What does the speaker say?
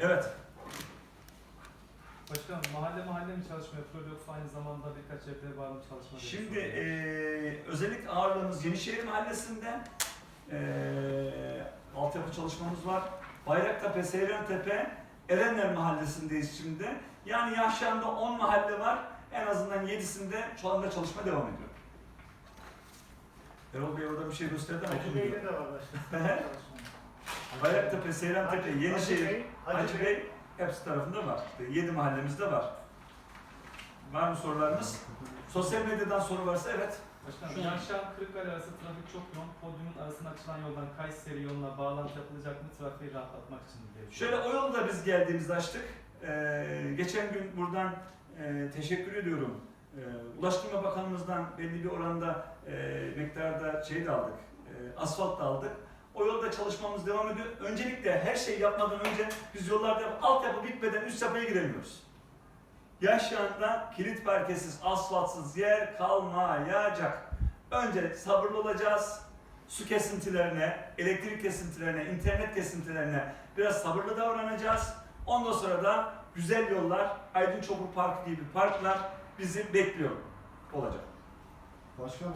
Evet. Başkanım mahalle mahalle mi çalışma yapılıyor yoksa aynı zamanda birkaç evde bağlı mı çalışma diye Şimdi soruyorum. eee özellikle ağırlığımız Yenişehir Mahallesi'nde eee altyapı çalışmamız var. Bayraktepe, Seyrantepe, Erenler Mahallesi'ndeyiz şimdi. Yani Yahşan'da 10 mahalle var. En azından 7'sinde şu anda çalışma devam ediyor. Erol Bey orada bir şey gösterdi ama Hacı okumuyor. Bey'de de var başkanım. Bayraktepe, Seyrantepe, Hacı- Yenişehir, Hacı Bey, Hacı Hacı Bey. Bey hepsi tarafında var. 7 mahallemizde var. Var mı sorularınız? Sosyal medyadan soru varsa evet. Başkanım, Şu- Yavşan Kırıkkale arası trafik çok yoğun. Podyumun arasına açılan yoldan Kayseri yoluna bağlantı yapılacak mı trafiği rahatlatmak için diye. Şöyle o yolu da biz geldiğimizde açtık. Ee, geçen gün buradan e, teşekkür ediyorum. Ee, Ulaştırma Bakanımızdan belli bir oranda e, miktarda şey de aldık, e, asfalt da aldık. O yolda çalışmamız devam ediyor. Öncelikle her şeyi yapmadan önce biz yollarda altyapı bitmeden üst yapıya giremiyoruz. Yaşayandan kilit parkesiz, asfaltsız yer kalmayacak. Önce sabırlı olacağız. Su kesintilerine, elektrik kesintilerine, internet kesintilerine biraz sabırlı davranacağız. Ondan sonra da güzel yollar, Aydın Çopur Parkı gibi parklar bizi bekliyor olacak. Başkanım